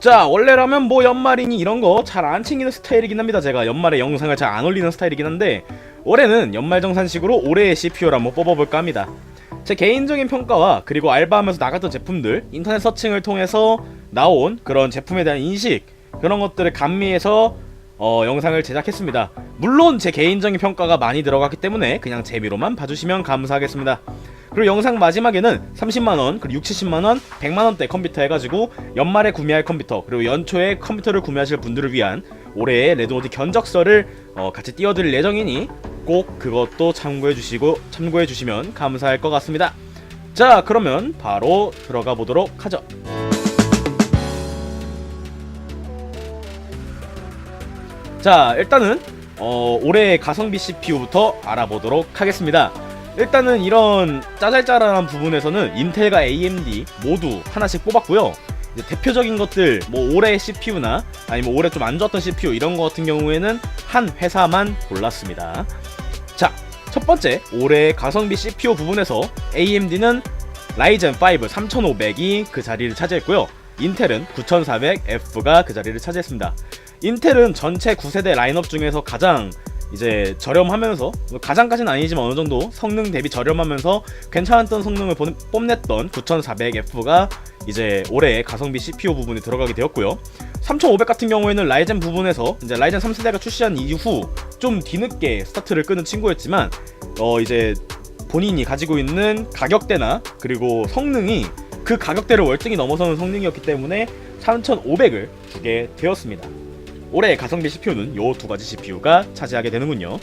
자 원래라면 뭐 연말이니 이런 거 잘 안 챙기는 스타일이긴 합니다. 제가 연말에 영상을 잘 안 올리는 스타일이긴 한데 올해는 연말정산식으로 올해의 CPU를 한번 뽑아볼까 합니다. 제 개인적인 평가와 그리고 알바하면서 나갔던 제품들 인터넷 서칭을 통해서 나온 그런 제품에 대한 인식 그런 것들을 감미해서 어, 영상을 제작했습니다. 물론 제 개인적인 평가가 많이 들어갔기 때문에 그냥 재미로만 봐주시면 감사하겠습니다 그리고 영상 마지막에는 30만원, 그리고 6, 70만원, 100만원대 컴퓨터 해가지고 연말에 구매할 컴퓨터, 그리고 연초에 컴퓨터를 구매하실 분들을 위한 올해의 레드노트 견적서를 어, 같이 띄워드릴 예정이니 꼭 그것도 참고해주시고 참고해주시면 감사할 것 같습니다. 자, 그러면 바로 들어가 보도록 하죠. 자, 일단은 어, 올해의 가성비 CPU부터 알아보도록 하겠습니다. 일단은 이런 짜잘짜잘한 부분에서는 인텔과 AMD 모두 하나씩 뽑았고요. 대표적인 것들 뭐 올해 CPU나 아니면 올해 좀 안 좋았던 CPU 이런 거 같은 경우에는 한 회사만 골랐습니다. 자, 첫 번째 올해 가성비 CPU 부분에서 AMD는 라이젠 5 3500이 그 자리를 차지했고요. 인텔은 9400F가 그 자리를 차지했습니다. 인텔은 전체 9세대 라인업 중에서 가장 이제 저렴하면서 가장까지는 아니지만 어느 정도 성능 대비 저렴하면서 괜찮았던 성능을 보- 뽐냈던 9400F가 이제 올해 가성비 CPU 부분에 들어가게 되었고요. 3500 같은 경우에는 라이젠 부분에서 이제 라이젠 3세대가 출시한 이후 좀 뒤늦게 스타트를 끄는 친구였지만 어 이제 본인이 가지고 있는 가격대나 그리고 성능이 그 가격대를 월등히 넘어서는 성능이었기 때문에 3500을 주게 되었습니다. 올해 가성비 CPU는 요 두 가지 CPU가 차지하게 되는군요.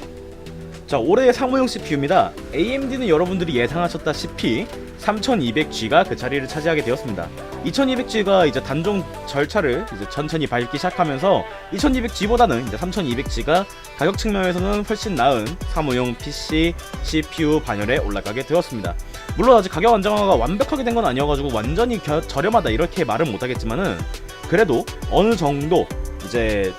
자, 올해의 사무용 CPU입니다. AMD는 여러분들이 예상하셨다시피 3200G가 그 자리를 차지하게 되었습니다. 2200G가 이제 단종 절차를 이제 천천히 밟기 시작하면서 2200G보다는 이제 3200G가 가격 측면에서는 훨씬 나은 사무용 PC CPU 반열에 올라가게 되었습니다. 물론 아직 가격 안정화가 완벽하게 된 건 아니어가지고 완전히 겨- 저렴하다 이렇게 말은 못하겠지만은 그래도 어느 정도 이제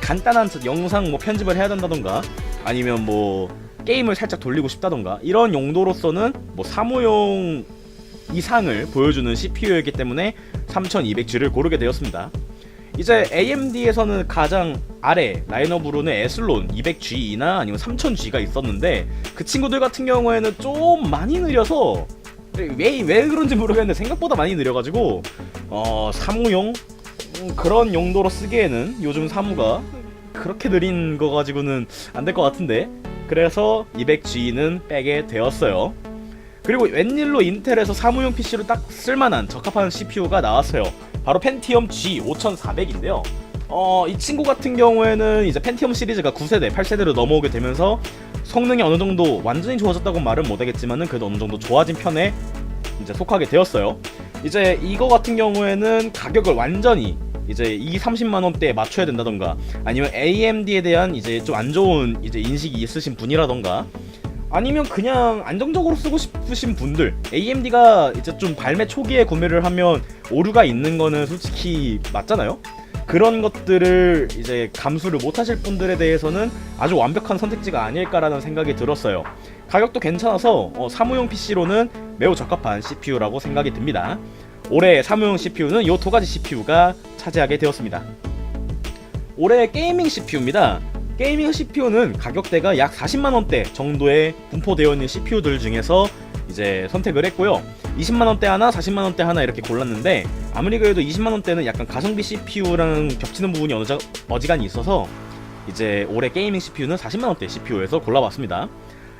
간단한 영상 뭐 편집을 해야 된다던가 아니면 뭐 게임을 살짝 돌리고 싶다던가 이런 용도로서는 뭐 사무용 이상을 보여주는 CPU이기 때문에 3200G를 고르게 되었습니다. 이제 AMD에서는 가장 아래 라인업으로는 에슬론 200G나 아니면 3000G가 있었는데 그 친구들 같은 경우에는 좀 많이 느려서 왜, 왜 그런지 모르겠는데 생각보다 많이 느려가지고 어 사무용 음, 그런 용도로 쓰기에는 요즘 사무가 그렇게 느린 거 가지고는 안 될 것 같은데 그래서 200G는 빼게 되었어요. 그리고 웬일로 인텔에서 사무용 PC로 딱 쓸만한 적합한 CPU가 나왔어요. 바로 펜티엄 G 5400인데요. 어, 이 친구 같은 경우에는 이제 펜티엄 시리즈가 9세대, 8세대로 넘어오게 되면서 성능이 어느 정도 완전히 좋아졌다고 말은 못하겠지만은 그래도 어느 정도 좋아진 편에 이제 속하게 되었어요. 이제 이거 같은 경우에는 가격을 완전히 이제 이 30만 원대에 맞춰야 된다던가 아니면 AMD에 대한 이제 좀 안 좋은 이제 인식이 있으신 분이라던가 아니면 그냥 안정적으로 쓰고 싶으신 분들 AMD가 이제 좀 발매 초기에 구매를 하면 오류가 있는 거는 솔직히 맞잖아요. 그런 것들을 이제 감수를 못 하실 분들에 대해서는 아주 완벽한 선택지가 아닐까라는 생각이 들었어요. 가격도 괜찮아서 어, 사무용 PC로는 매우 적합한 CPU라고 생각이 듭니다. 올해 사무용 CPU는 이 두 가지 CPU가 차지하게 되었습니다. 올해 게이밍 CPU입니다. 게이밍 CPU는 가격대가 약 40만 원대 정도에 분포되어 있는 CPU들 중에서 이제 선택을 했고요. 20만 원대 하나, 40만 원대 하나 이렇게 골랐는데 아무리 그래도 20만 원대는 약간 가성비 CPU랑 겹치는 부분이 어느 자, 어지간히 있어서 이제 올해 게이밍 CPU는 40만 원대 CPU에서 골라봤습니다.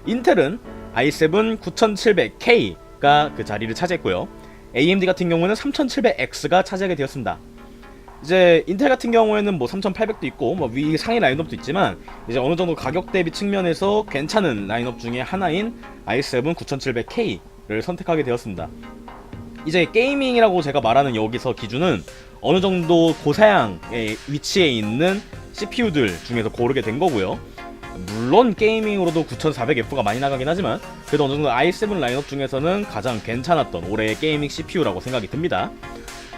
인텔은 i7 9700K가 그 자리를 차지했고요. AMD 같은 경우는 3700X가 차지하게 되었습니다. 이제 인텔 같은 경우에는 뭐 3800도 있고 뭐 위 상위 라인업도 있지만 이제 어느 정도 가격 대비 측면에서 괜찮은 라인업 중에 하나인 i7 9700K를 선택하게 되었습니다. 이제 게이밍이라고 제가 말하는 여기서 기준은 어느 정도 고사양의 위치에 있는 CPU들 중에서 고르게 된 거고요. 물론 게이밍으로도 9400F가 많이 나가긴 하지만 그래도 어느 정도 i7 라인업 중에서는 가장 괜찮았던 올해의 게이밍 CPU라고 생각이 듭니다.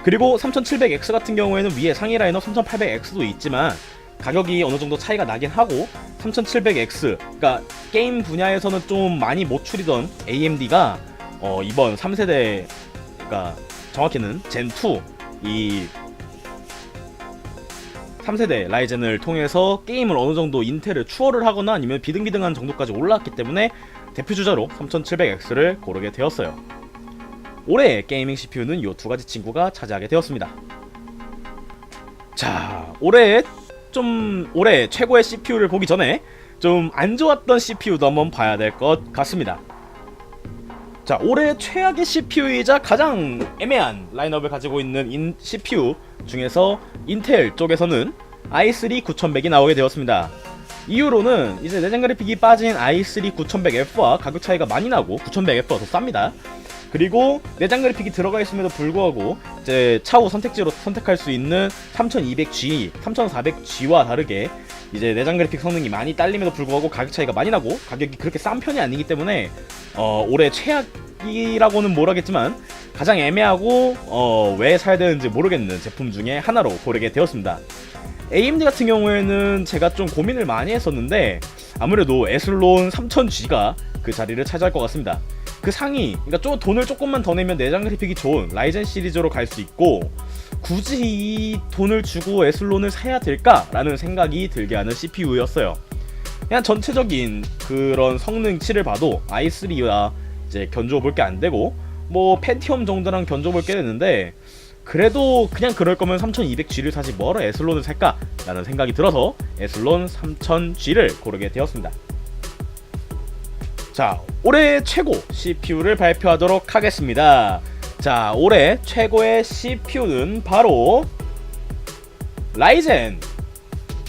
그리고 3700X 같은 경우에는 위에 상위 라인업 3800X도 있지만 가격이 어느 정도 차이가 나긴 하고 3700X 그러니까 게임 분야에서는 좀 많이 못 추리던 AMD가 어, 이번 3세대 그러니까 정확히는 젠2 이 3세대 라이젠을 통해서 게임을 어느 정도 인텔을 추월을 하거나 아니면 비등비등한 정도까지 올라왔기 때문에 대표 주자로 3700X를 고르게 되었어요. 올해의 게이밍 CPU는 이 두 가지 친구가 차지하게 되었습니다. 자, 올해 좀 올해 최고의 CPU를 보기 전에 좀 안 좋았던 CPU도 한번 봐야 될 것 같습니다. 자, 올해 최악의 CPU이자 가장 애매한 라인업을 가지고 있는 인 CPU 중에서 인텔 쪽에서는 i3 9100이 나오게 되었습니다. 이유로는 이제 내장 그래픽이 빠진 i3 9100F와 가격 차이가 많이 나고 9100F가 더 쌉니다. 그리고 내장 그래픽이 들어가 있음에도 불구하고 이제 차후 선택지로 선택할 수 있는 3200G, 3400G와 다르게 이제 내장 그래픽 성능이 많이 딸림에도 불구하고 가격 차이가 많이 나고 가격이 그렇게 싼 편이 아니기 때문에 어, 올해 최악이라고는 모르겠지만 가장 애매하고 어, 왜 사야 되는지 모르겠는 제품 중에 하나로 고르게 되었습니다. AMD 같은 경우에는 제가 좀 고민을 많이 했었는데 아무래도 에슬론 3000G가 그 자리를 차지할 것 같습니다. 그 상위, 그러니까 좀 돈을 조금만 더 내면 내장 그래픽이 좋은 라이젠 시리즈로 갈 수 있고 굳이 이 돈을 주고 에슬론을 사야 될까라는 생각이 들게 하는 CPU였어요. 그냥 전체적인 그런 성능치를 봐도 i3와 이제 견주어 볼게 안 되고 뭐 펜티엄 정도랑 견주어 볼게 되는데 그래도 그냥 그럴 거면 3200G를 사지 뭐로 에슬론을 살까 라는 생각이 들어서 에슬론 3000G를 고르게 되었습니다. 자, 올해 최고 CPU를 발표하도록 하겠습니다. 자, 올해 최고의 CPU는 바로 라이젠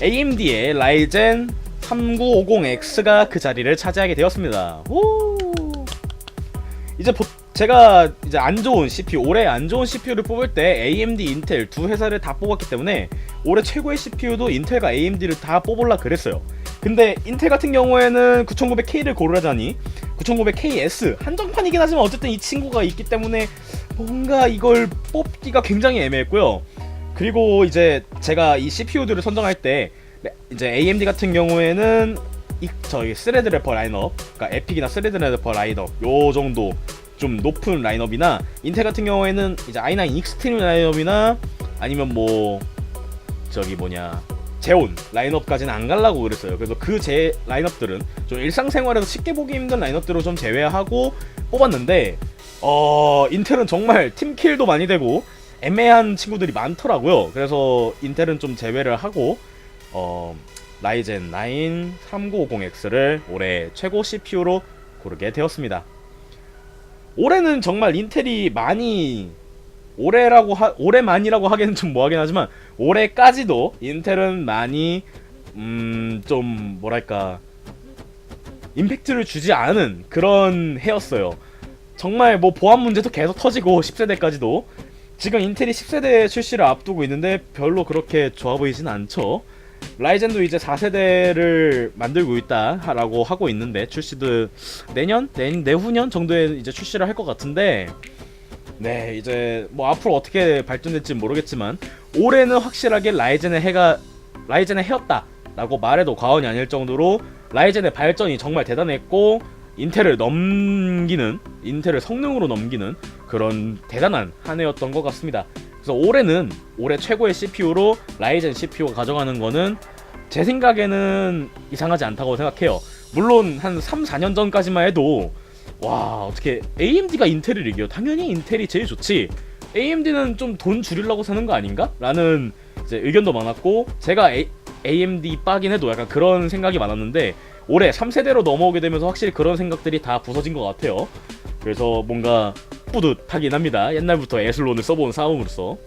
AMD의 라이젠 3950X가 그 자리를 차지하게 되었습니다. 오! 이제 보, 제가 이제 안 좋은 CPU, 올해 안 좋은 CPU를 뽑을 때 AMD, 인텔 두 회사를 다 뽑았기 때문에 올해 최고의 CPU도 인텔과 AMD를 다 뽑으려 그랬어요. 근데 인텔 같은 경우에는 9900K를 고르자니 9900KS 한정판이긴 하지만 어쨌든 이 친구가 있기 때문에 뭔가 이걸 뽑기가 굉장히 애매했고요. 그리고 이제 제가 이 CPU들을 선정할 때 이제 AMD 같은 경우에는 이 저희 스레드래퍼 라인업, 그러니까 에픽이나 스레드래퍼 라인업 요 정도 좀 높은 라인업이나 인텔 같은 경우에는 이제 i9 익스트림 라인업이나 아니면 뭐 저기 뭐냐 제온 라인업까지는 안 갈라고 그랬어요. 그래서 그 제 라인업들은 좀 일상생활에서 쉽게 보기 힘든 라인업들을 좀 제외하고 뽑았는데 어 인텔은 정말 팀킬도 많이 되고 애매한 친구들이 많더라고요. 그래서 인텔은 좀 제외를 하고 어 라이젠 9 3950X를 올해 최고 CPU로 고르게 되었습니다. 올해는 정말 인텔이 많이 올해라고 하, 올해만이라고 하기는 좀 뭐하긴 하지만 올해까지도 인텔은 많이 음 좀 뭐랄까 임팩트를 주지 않은 그런 해였어요. 정말 뭐 보안 문제도 계속 터지고 10세대까지도 지금 인텔이 10세대 출시를 앞두고 있는데 별로 그렇게 좋아 보이진 않죠. 라이젠도 이제 4세대를 만들고 있다라고 하고 있는데 출시도 내년, 내, 내후년 정도에 이제 출시를 할 것 같은데 네 이제 뭐 앞으로 어떻게 발전될지 모르겠지만 올해는 확실하게 라이젠의 해가 라이젠의 해였다라고 말해도 과언이 아닐 정도로 라이젠의 발전이 정말 대단했고 인텔을 넘기는 인텔을 성능으로 넘기는 그런 대단한 한 해였던 것 같습니다. 그래서 올해는 올해 최고의 CPU로 라이젠 CPU가 가져가는 거는 제 생각에는 이상하지 않다고 생각해요. 물론 한 3, 4년 전까지만 해도 와 어떻게 AMD가 인텔을 이겨? 당연히 인텔이 제일 좋지. AMD는 좀 돈 줄이려고 사는 거 아닌가? 라는 이제 의견도 많았고 제가 A, AMD 빠긴 해도 약간 그런 생각이 많았는데 올해 3세대로 넘어오게 되면서 확실히 그런 생각들이 다 부서진 것 같아요. 그래서 뭔가 뿌듯하긴 합니다. 옛날부터 에슬론을 써본 싸움으로서.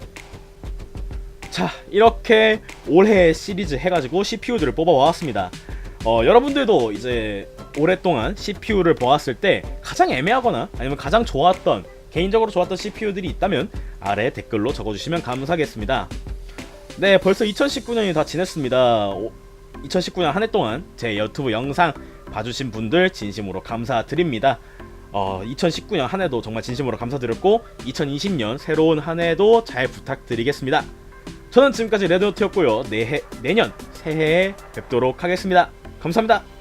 자, 이렇게 올해 시리즈 해가지고 CPU들을 뽑아왔습니다. 어, 여러분들도 이제 오랫동안 CPU를 보았을 때 가장 애매하거나 아니면 가장 좋았던 개인적으로 좋았던 CPU들이 있다면 아래 댓글로 적어주시면 감사하겠습니다. 네, 벌써 2019년이 다 지났습니다. 2019년 한 해 동안 제 유튜브 영상 봐주신 분들 진심으로 감사드립니다. 어, 2019년 한 해도 정말 진심으로 감사드렸고 2020년 새로운 한 해도 잘 부탁드리겠습니다. 저는 지금까지 레드노트였고요. 내해, 내년 새해에 뵙도록 하겠습니다. 감사합니다.